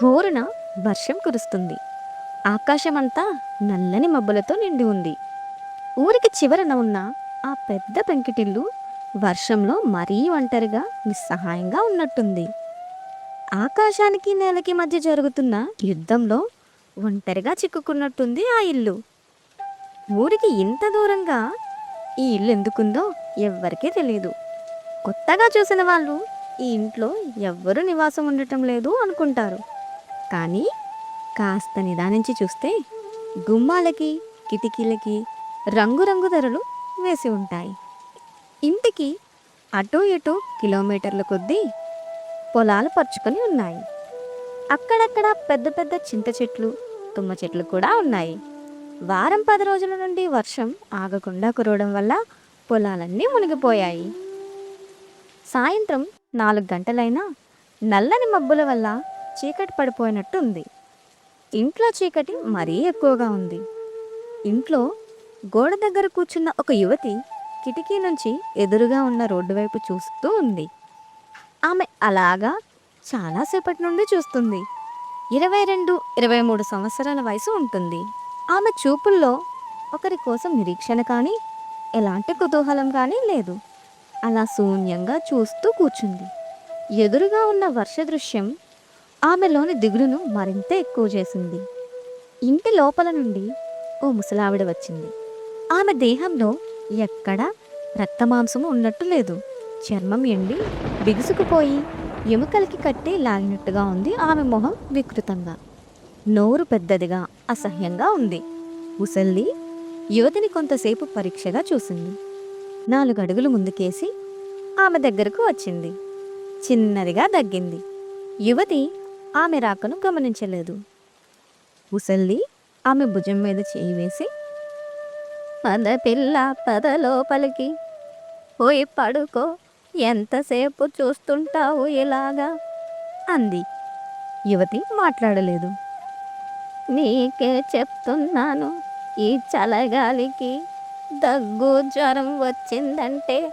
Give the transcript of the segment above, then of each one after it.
హోరున వర్షం కురుస్తుంది. ఆకాశమంతా నల్లని మబ్బులతో నిండి ఉంది. ఊరికి చివరన ఉన్న ఆ పెద్ద పెంకిటిల్లు వర్షంలో మరీ ఒంటరిగా నిస్సహాయంగా ఉన్నట్టుంది. ఆకాశానికి నేలకి మధ్య జరుగుతున్న యుద్ధంలో ఒంటరిగా చిక్కుకున్నట్టుంది ఆ ఇల్లు. ఊరికి ఇంత దూరంగా ఈ ఇల్లు ఎందుకుందో ఎవ్వరికీ తెలియదు కొత్తగా చూసిన వాళ్ళు ఈ ఇంట్లో ఎవ్వరూ నివాసం ఉండటం లేదు అనుకుంటారు. కానీ కాస్త నిదానించి చూస్తే గుమ్మాలకి కిటికీలకి రంగురంగు ధరలు వేసి ఉంటాయి. ఇంటికి అటు ఇటు కిలోమీటర్ల కొద్దీ పొలాలు పరుచుకొని ఉన్నాయి. అక్కడక్కడ పెద్ద పెద్ద చింత చెట్లు తుమ్మ చెట్లు కూడా ఉన్నాయి. వారం పది రోజుల నుండి వర్షం ఆగకుండా కురవడం వల్ల పొలాలన్నీ మునిగిపోయాయి. సాయంత్రం నాలుగు గంటలైనా నల్లని మబ్బుల వల్ల చీకటి పడిపోయినట్టు ఉంది ఇంట్లో చీకటి మరీ ఎక్కువగా ఉంది. ఇంట్లో గోడ దగ్గర కూర్చున్న ఒక యువతి కిటికీ నుంచి ఎదురుగా ఉన్న రోడ్డు వైపు చూస్తూ ఉంది. ఆమె అలాగా చాలాసేపటి నుండి చూస్తుంది. ఇరవై రెండు ఇరవై మూడు సంవత్సరాల వయసు ఉంటుంది. ఆమె చూపుల్లో ఒకరి కోసం నిరీక్షణ కానీ ఎలాంటి కుతూహలం కానీ లేదు. అలా శూన్యంగా చూస్తూ కూర్చుంది. ఎదురుగా ఉన్న వర్ష దృశ్యం ఆమెలోని దిగులును మరింత ఎక్కువ చేసింది. ఇంటి లోపల నుండి ఓ ముసలావిడ వచ్చింది. ఆమె దేహంలో ఎక్కడా రక్తమాంసము ఉన్నట్టు లేదు. చర్మం ఎండి బిగుసుకుపోయి ఎముకలకి కట్టి లాగినట్టుగా ఉంది ఆమె మొహం వికృతంగా. నోరు పెద్దదిగా అసహ్యంగా ఉంది. ముసల్లి యువతిని కొంతసేపు పరీక్షగా చూసింది. నాలుగు అడుగులు ముందుకేసి ఆమె దగ్గరకు వచ్చింది. చిన్నదిగా దగ్గింది. యువతి ఆమె రాకను గమనించలేదు. ముసల్లి ఆమె భుజం మీద చేయి వేసి పద పిల్ల పద లోపలికి. పోయి పడుకో. ఎంతసేపు చూస్తుంటావు ఇలాగా? అంది. యువతి మాట్లాడలేదు. నీకే చెప్తున్నాను ఈ చలగాలికి దగ్గు జ్వరం వచ్చిందంటే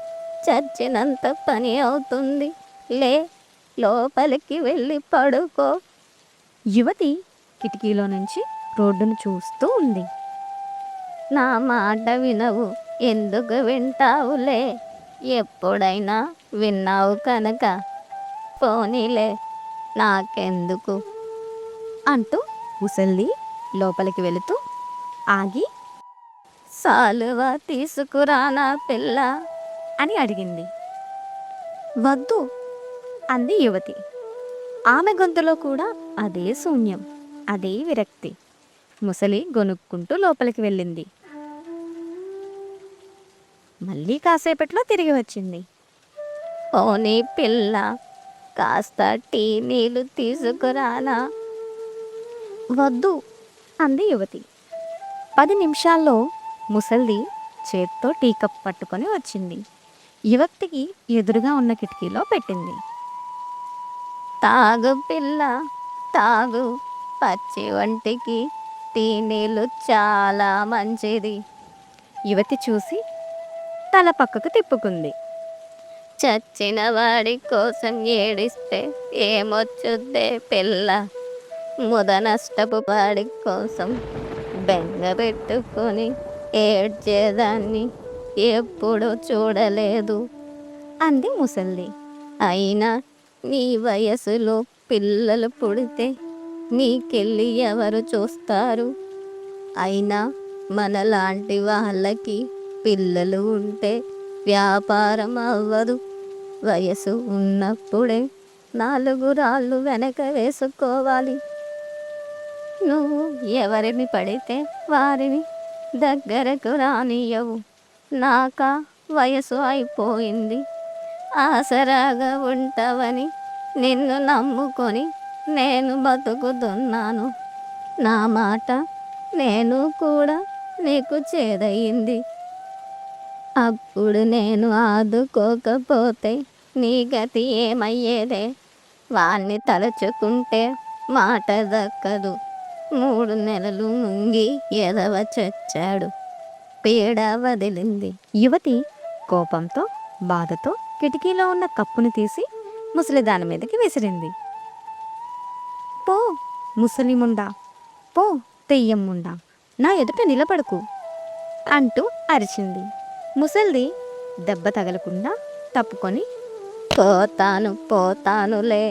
చచ్చినంత పని అవుతుంది. లే లోపలికి వెళ్ళి పడుకో. యువతి కిటికీలో నుంచి రోడ్డును చూస్తూ ఉంది. నా మాట వినవు. ఎందుకు వింటావులే? ఎప్పుడైనా విన్నావు కనుక పోనీలే. నాకెందుకు? అంటూ ముసల్ది లోపలికి వెళుతూ ఆగి సాలువ తీసుకురానా పిల్ల అని అడిగింది. వద్దు. అంది యువతి. ఆమె గొంతులో కూడా అదే శూన్యం అదే విరక్తి. ముసలి గొనుక్కుంటూ లోపలికి వెళ్ళింది. మళ్ళీ కాసేపట్లో తిరిగి వచ్చింది. పోనీ పిల్ల కాస్త టీ నీళ్ళు తీసుకురానా? వద్దు అంది యువతి. పది నిమిషాల్లో ముసల్ది చేత్తో టీ కప్ పట్టుకొని వచ్చింది. యువతికి ఎదురుగా ఉన్న కిటికీలో పెట్టింది. తాగు పిల్ల తాగు పచ్చి వంటికి తీనీళ్ళు చాలా మంచిది. యువతి చూసి తల పక్కకు తిప్పుకుంది. చచ్చిన వాడి కోసం ఏడిస్తే ఏమొచ్చుద్దే పిల్ల? ముద నష్టపు వాడి కోసం బెంగ పెట్టుకొని ఏడ్చేదాన్ని ఎప్పుడూ చూడలేదు. అంది ముసల్ది. అయినా నీ వయసులో పిల్లలు పుడితే నీకెళ్ళి ఎవరు చూస్తారు? అయినా మనలాంటి వాళ్ళకి పిల్లలు ఉంటే వ్యాపారం అవ్వదు. వయసు ఉన్నప్పుడే నాలుగు రాళ్ళు వెనక వేసుకోవాలి. నువ్వు ఎవరిని పడితే వారిని దగ్గరకు రానియవు నాకా వయసు అయిపోయింది. ఆసరాగా ఉంటావని నిన్ను నమ్ముకొని నేను బతుకుతున్నాను. నా మాట నేను కూడా నీకు చేదయింది అప్పుడు నేను ఆదుకోకపోతే నీ గతి ఏమయ్యేదే? వాణ్ణి తలుచుకుంటే మాట దక్కదు. మూడు నెలలు ముంగి ఎదవ చచ్చాడు. పీడ వదిలింది. యువతి కోపంతో బాధతో కిటికీలో ఉన్న కప్పును తీసి ముసలి దాని మీదకి విసిరింది. పో ముసలిముండా పో తెయ్యమ్ముండా నా ఎదుట నిలబడకు అంటూ అరిచింది. ముసల్ది దెబ్బ తగలకుండా తప్పుకొని పోతాను పోతానులే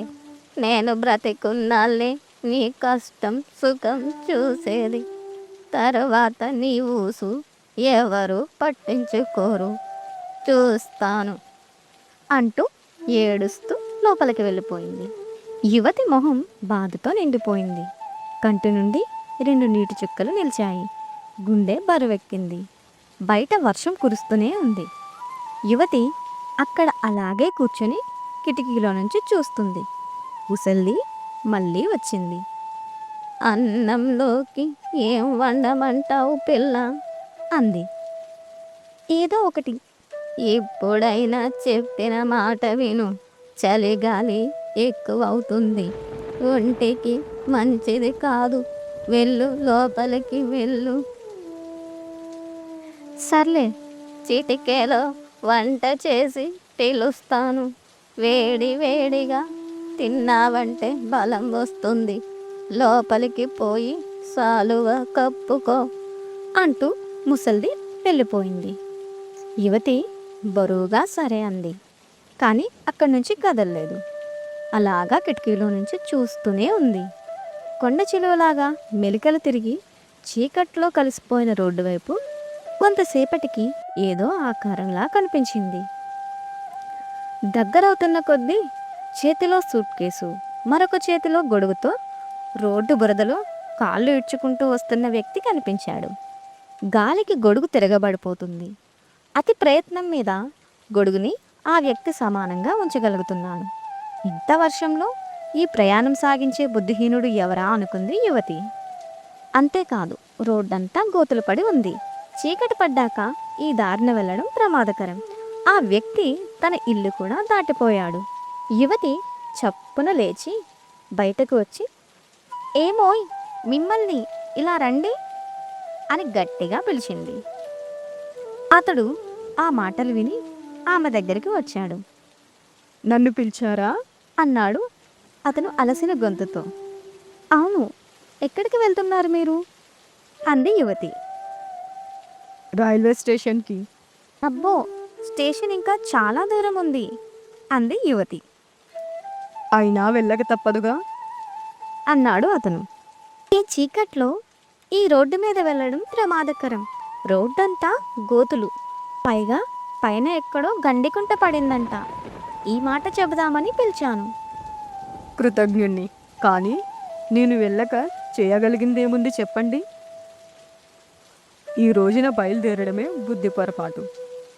నేను బ్రతికున్నాలే నీ కష్టం సుఖం చూసేది. తర్వాత నీ ఊసు ఎవరు పట్టించుకోరు. చూస్తాను అంటూ ఏడుస్తూ లోపలికి వెళ్ళిపోయింది. యువతి మొహం బాధతో నిండిపోయింది. కంటి నుండి రెండు నీటి చుక్కలు నిలిచాయి. గుండె బరువెక్కింది. బయట వర్షం కురుస్తూనే ఉంది. యువతి అక్కడ అలాగే కూర్చొని కిటికీలో నుంచి చూస్తుంది. ముసల్ది మళ్ళీ వచ్చింది. అన్నంలోకి ఏం వండమంటావు పిల్ల? అంది. ఏదో ఒకటి ఎప్పుడైనా చెప్పిన మాట విను. చలిగాలి ఎక్కువ అవుతుంది ఒంటికి మంచిది కాదు. వెళ్ళు లోపలికి వెళ్ళు. సర్లే చిటికేలో వంట చేసి పిలుస్తాను. వేడి వేడిగా తిన్నావంటే బలం వస్తుంది. లోపలికి పోయి సాలువ కప్పుకో అంటూ ముసల్ది వెళ్ళిపోయింది. యువతి బరువుగా సరే అంది. కానీ అక్కడి నుంచి కదలలేదు. అలాగా కిటికీలో నుంచి చూస్తూనే ఉంది. కొండ చిలువలాగా మెలికలు తిరిగి చీకట్లో కలిసిపోయిన రోడ్డు వైపు కొంతసేపటికి ఏదో ఆకారంలా కనిపించింది. దగ్గరవుతున్న కొద్దీ చేతిలో సూట్ కేసు మరొక చేతిలో గొడుగుతో రోడ్డు బురదలో కాళ్ళు ఇడ్చుకుంటూ వస్తున్న వ్యక్తి కనిపించాడు. గాలికి గొడుగు తిరగబడిపోతుంది. అతి ప్రయత్నం మీద గొడుగుని ఆ వ్యక్తి సమానంగా ఉంచగలుగుతున్నాను. ఇంత వర్షంలో ఈ ప్రయాణం సాగించే బుద్ధిహీనుడు ఎవరా అనుకుంది యువతి. అంతేకాదు రోడ్డంతా గోతులు పడి ఉంది. చీకటి పడ్డాక ఈ దారిన వెళ్ళడం ప్రమాదకరం. ఆ వ్యక్తి తన ఇల్లు కూడా దాటిపోయాడు. యువతి చప్పున లేచి బయటకు వచ్చి ఏమోయ్ మిమ్మల్ని ఇలా రండి అని గట్టిగా పిలిచింది. అతడు ఆ మాటలు విని ఆమె దగ్గరికి వచ్చాడు. నన్ను పిలిచారా? అన్నాడు అతను అలసిన గొంతుతో. అవును ఎక్కడికి వెళ్తున్నారు మీరు? అంది యువతి. రైల్వే స్టేషన్కి. అబ్బో స్టేషన్ ఇంకా చాలా దూరం ఉంది అంది యువతి. అయినా వెళ్ళక తప్పదుగా? అన్నాడు అతను. ఈ చీకట్లో ఈ రోడ్డు మీద వెళ్ళడం ప్రమాదకరం. రోడ్డంతా గోతులు. పైగా పైన ఎక్కడో గండికుంట పడిందంట. ఈ మాట చెబుదామని పిలిచాను. కృతజ్ఞుణ్ణి. కానీ నేను వెళ్ళక చేయగలిగిందేముంది చెప్పండి? ఈ రోజున బయలుదేరడమే బుద్ధి పొరపాటు.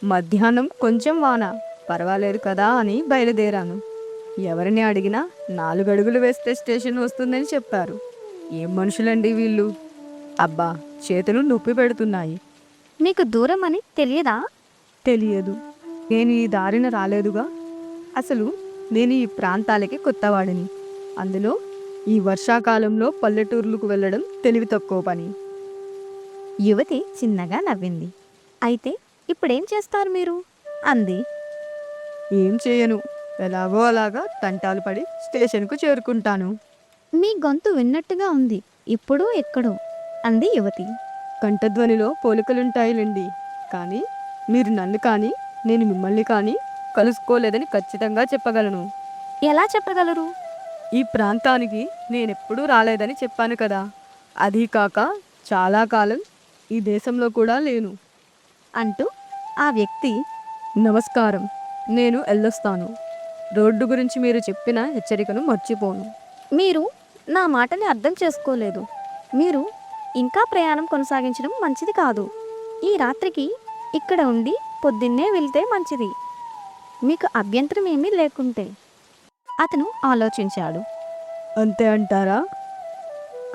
మధ్యాహ్నం కొంచెం వాన. పర్వాలేదు కదా అని బయలుదేరాను. ఎవరిని అడిగినా నాలుగు అడుగులు వేస్తే స్టేషన్ వస్తుందని చెప్పారు. ఏం మనుషులండి వీళ్ళు? అబ్బా చేతులు నొప్పి పెడుతున్నాయి. మీకు దూరం అని తెలియదా? తెలియదు. నేను ఈ దారిన రాలేదుగా. అసలు నేను ఈ ప్రాంతాలకి కొత్తవాడిని. అందులో ఈ వర్షాకాలంలో పల్లెటూర్లకు వెళ్ళడం తెలివి తక్కువ పని. యువతి చిన్నగా నవ్వింది. అయితే ఇప్పుడేం చేస్తారు మీరు? అంది. ఏం చేయను. ఎలాగో అలాగా తంటాలు పడి స్టేషన్కు చేరుకుంటాను. మీ గొంతు విన్నట్టుగా ఉంది. ఇప్పుడు ఎక్కడో అంది యువతి. కంఠధ్వనిలో పోలికలుంటాయిలేండి. కానీ మీరు నన్ను కానీ నేను మిమ్మల్ని కానీ కలుసుకోలేదని ఖచ్చితంగా చెప్పగలను. ఎలా చెప్పగలరు? ఈ ప్రాంతానికి నేనెప్పుడూ రాలేదని చెప్పాను కదా. అదీ కాక చాలా కాలం ఈ దేశంలో కూడా లేను. అంటూ ఆ వ్యక్తి నమస్కారం నేను వెళ్ళొస్తాను రోడ్డు గురించి మీరు చెప్పిన హెచ్చరికను మర్చిపోను. మీరు నా మాటని అర్థం చేసుకోలేదు. మీరు ఇంకా ప్రయాణం కొనసాగించడం మంచిది కాదు. ఈ రాత్రికి ఇక్కడ ఉండి పొద్దున్నే వెళ్తే మంచిది. మీకు అభ్యంతరం ఏమీ లేకుంటే. అతను ఆలోచించాడు. అంతే అంటారా?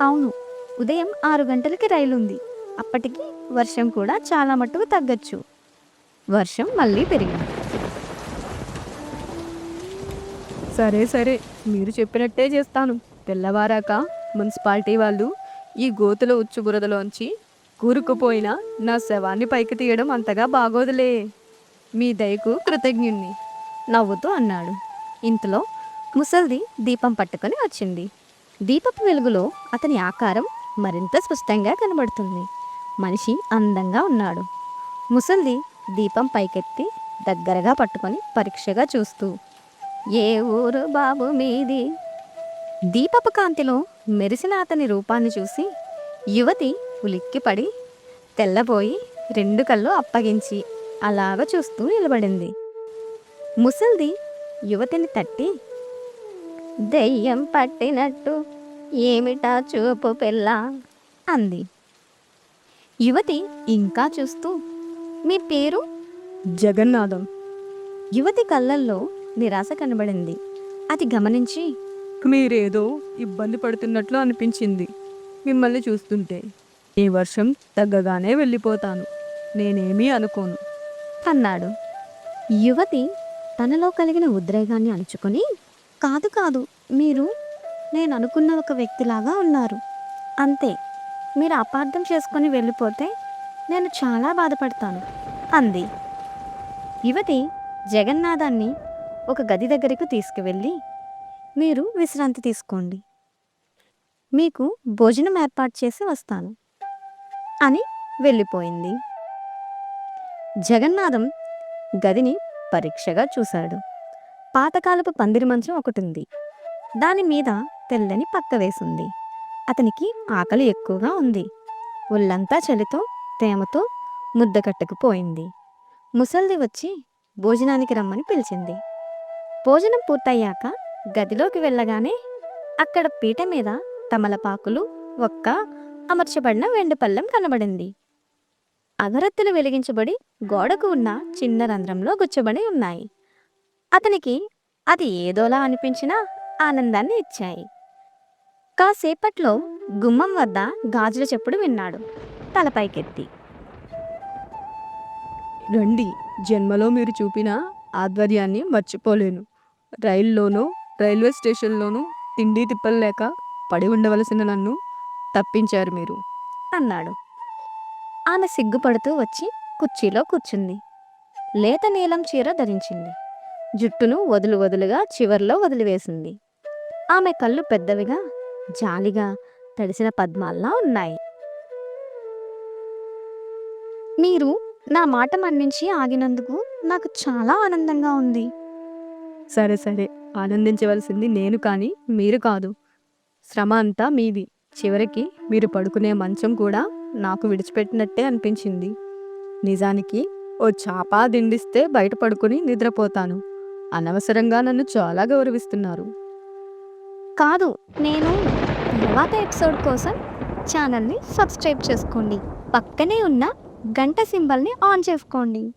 అవును ఉదయం ఆరు గంటలకి రైలు ఉంది. అప్పటికి వర్షం కూడా చాలా మట్టుకు తగ్గచ్చు. వర్షం మళ్ళీ పెరిగింది. సరే సరే. మీరు చెప్పినట్టే చేస్తాను. తెల్లవారాక మున్సిపాలిటీ వాళ్ళు ఈ గోతుల ఉచ్చుబురదలోంచి కూరుకుపోయిన నా శవాన్ని పైకి తీయడం అంతగా బాగోదులే. మీ దయకు కృతజ్ఞుణ్ణి. నవ్వుతూ అన్నాడు. ఇంతలో ముసల్ది దీపం పట్టుకొని వచ్చింది. దీపపు వెలుగులో అతని ఆకారం మరింత స్పష్టంగా కనబడుతుంది. మనిషి అందంగా ఉన్నాడు. ముసల్ది దీపం పైకెత్తి దగ్గరగా పట్టుకొని పరీక్షగా చూస్తూ ఏ ఊరు బాబు మీది? దీపపు కాంతిలో మెరిసిన అతని రూపాన్ని చూసి యువతి ఉలిక్కిపడి తెల్లబోయి రెండు కళ్ళు అప్పగించి అలాగ చూస్తూ నిలబడింది. ముసల్ది యువతిని తట్టి దెయ్యం పట్టినట్టు ఏమిటా చూపు పిల్ల? అంది. యువతి ఇంకా చూస్తూ మీ పేరు? జగన్నాథం. యువతి కళ్ళల్లో నిరాశ కనబడింది. అది గమనించి మీరేదో ఇబ్బంది పడుతున్నట్లు అనిపించింది మిమ్మల్ని చూస్తుంటే. ఈ వర్షం తగ్గగానే వెళ్ళిపోతాను. నేనేమీ అనుకోను. అన్నాడు. యువతి తనలో కలిగిన ఉద్రేగాన్ని అణుచుకొని కాదు కాదు మీరు నేను అనుకున్న ఒక వ్యక్తిలాగా ఉన్నారు. అంతే మీరు అపార్థం చేసుకొని వెళ్ళిపోతే నేను చాలా బాధపడతాను అంది. యువతి జగన్నాథాన్ని ఒక గది దగ్గరకు తీసుకువెళ్ళి మీరు విశ్రాంతి తీసుకోండి. మీకు భోజనం ఏర్పాటు చేసి వస్తాను. అని వెళ్ళిపోయింది. జగన్నాథం గదిని పరీక్షగా చూశాడు. పాతకాలపు పందిరి మంచం ఒకటి ఉంది దాని మీద తెల్లని పక్క వేసింది. అతనికి ఆకలి ఎక్కువగా ఉంది. ఒళ్ళంతా చలితో తేమతో ముద్ద కట్టుకుపోయింది. ముసల్ది వచ్చి భోజనానికి రమ్మని పిలిచింది. భోజనం పూర్తయ్యాక గదిలోకి వెళ్ళగానే అక్కడ పీట మీద తమలపాకులు ఒక్క అమర్చబడిన వెండి పళ్ళెం కనబడింది. అగరత్తులు వెలిగించబడి గోడకు ఉన్న చిన్న రంధ్రంలో గుచ్చబడి ఉన్నాయి. అతనికి అది ఏదోలా అనిపించినా ఆనందాన్ని ఇచ్చాయి. కాసేపట్లో గుమ్మం వద్ద గాజుల చెప్పుడు విన్నాడు. తలపైకెత్తి రండి జన్మలో మీరు చూపిన ఆధ్వర్యాన్ని మర్చిపోలేను. రైల్లోనూ రైల్వే స్టేషన్లోనూ తిండి తిప్పలు లేక పడి ఉండవలసిన నన్ను తప్పించారు మీరు అన్నాడు. ఆమె సిగ్గుపడుతూ వచ్చి కుర్చీలో కూర్చుంది. లేత నీలం చీర ధరించింది. జుట్టును వదులు వదులుగా చివర్లో వదిలివేసింది. ఆమె కళ్ళు పెద్దవిగా జాలిగా తడిసిన పద్మాల్లా ఉన్నాయి. మీరు నా మాట మన్నించి ఆగినందుకు నాకు చాలా ఆనందంగా ఉంది. సరే సరే. ఆనందించవలసింది నేను కానీ మీరు కాదు. శ్రమ అంతా మీది. చివరికి మీరు పడుకునే మంచం కూడా నాకు విడిచిపెట్టినట్టే అనిపించింది. నిజానికి ఓ చాప దిండిస్తే బయట పడుకుని నిద్రపోతాను. అనవసరంగా నన్ను చాలా గౌరవిస్తున్నారు. కాదు నేను తర్వాత ఎపిసోడ్ కోసం ఛానల్ని సబ్స్క్రైబ్ చేసుకోండి. పక్కనే ఉన్న గంట సింబల్ని ఆన్ చేసుకోండి.